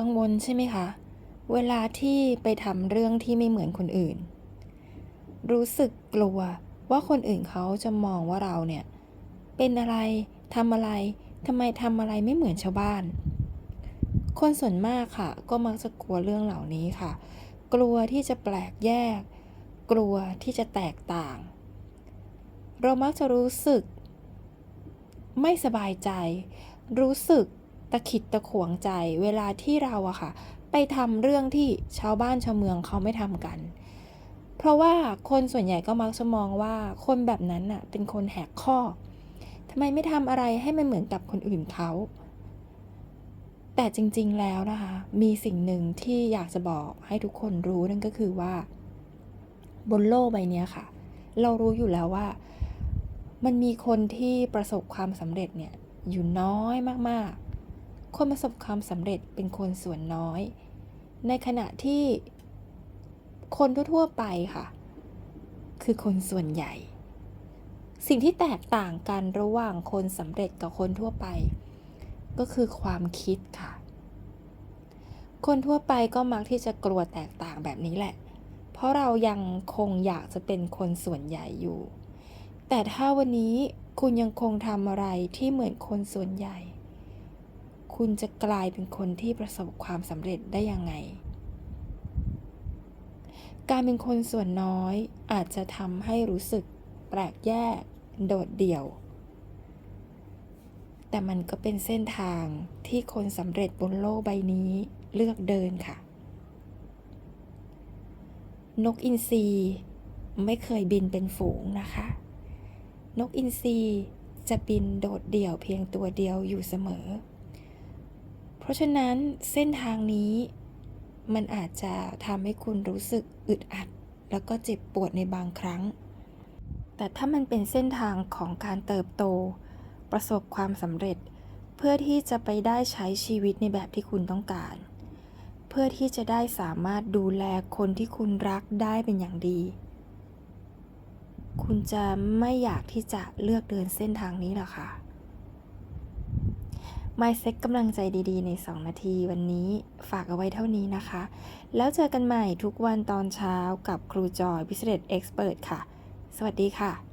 กังวลใช่ไหมคะ เวลาที่ไปทำเรื่องที่ไม่เหมือนคนอื่น รู้สึกกลัวว่าคนอื่นเขาจะมองว่าเราเนี่ย เป็นอะไรทำอะไรทำไมทำอะไรไม่เหมือนชาวบ้าน คนส่วนมากค่ะ ก็มักจะกลัวเรื่องเหล่านี้ค่ะ กลัวที่จะแปลกแยก กลัวที่จะแตกต่าง เรามักจะรู้สึก ไม่สบายใจ รู้สึก ตะขิดตะขวงใจเวลาที่เราอะค่ะ ไปทำเรื่องที่ชาวบ้านชาวเมืองเขาไม่ทำกัน เพราะว่าคนส่วนใหญ่ก็มักจะมองว่าคนแบบนั้นน่ะเป็นคนแหกข้อทำไมไม่ทำอะไรให้มันเหมือนกับคนอื่นเขาแต่จริง ๆ แล้วนะคะ มีสิ่งหนึ่งที่อยากจะบอกให้ทุกคนรู้นั่นก็คือว่า บนโลกใบนี้ค่ะ เรารู้อยู่แล้วว่า มันมีคนที่ประสบความสำเร็จเนี่ยอยู่น้อยมาก ๆ คนประสบความสำเร็จเป็นคนส่วนน้อย ในขณะที่คนทั่วๆไปค่ะ คือคนส่วนใหญ่ สิ่งที่แตกต่างกันระหว่างคนสำเร็จกับคนทั่วไป ก็คือความคิดค่ะ คนทั่วไปก็มักที่จะกลัวแตกต่างแบบนี้แหละ เพราะเรายังคงอยากจะเป็นคนส่วนใหญ่อยู่ แต่ถ้าวันนี้คุณยังคงทำอะไรที่เหมือนคนส่วนใหญ่ คุณจะกลายเป็นคนที่ประสบความสำเร็จได้ยังไง การเป็นคนส่วนน้อยอาจจะทำให้รู้สึกแปลกแยก โดดเดี่ยว แต่มันก็เป็นเส้นทางที่คนสำเร็จบนโลกใบนี้เลือกเดินค่ะ นกอินทรีไม่เคยบินเป็นฝูงนะคะ นกอินทรีจะบินโดดเดี่ยวเพียงตัวเดียวอยู่เสมอ เพราะฉะนั้นเส้นทางนี้มันอาจจะทำให้คุณรู้สึกอึดอัด แล้วก็เจ็บปวดในบางครั้ง แต่ถ้ามันเป็นเส้นทางของการเติบโต ประสบความสำเร็จ เพื่อที่จะไปได้ใช้ชีวิตในแบบที่คุณต้องการ เพื่อที่จะได้สามารถดูแลคนที่คุณรักได้เป็นอย่างดี คุณจะไม่อยากที่จะเลือกเดินเส้นทางนี้หรอคะ My s e กำลังใจดีๆ ใน 2 นาทีวันนี้ฝากเอาไว้เท่านี้นะคะ แล้วเจอกันใหม่ทุกวันตอนเช้ากับครูจอยพิเศษเอ็กซ์เพรสค่ะ สวัสดีค่ะ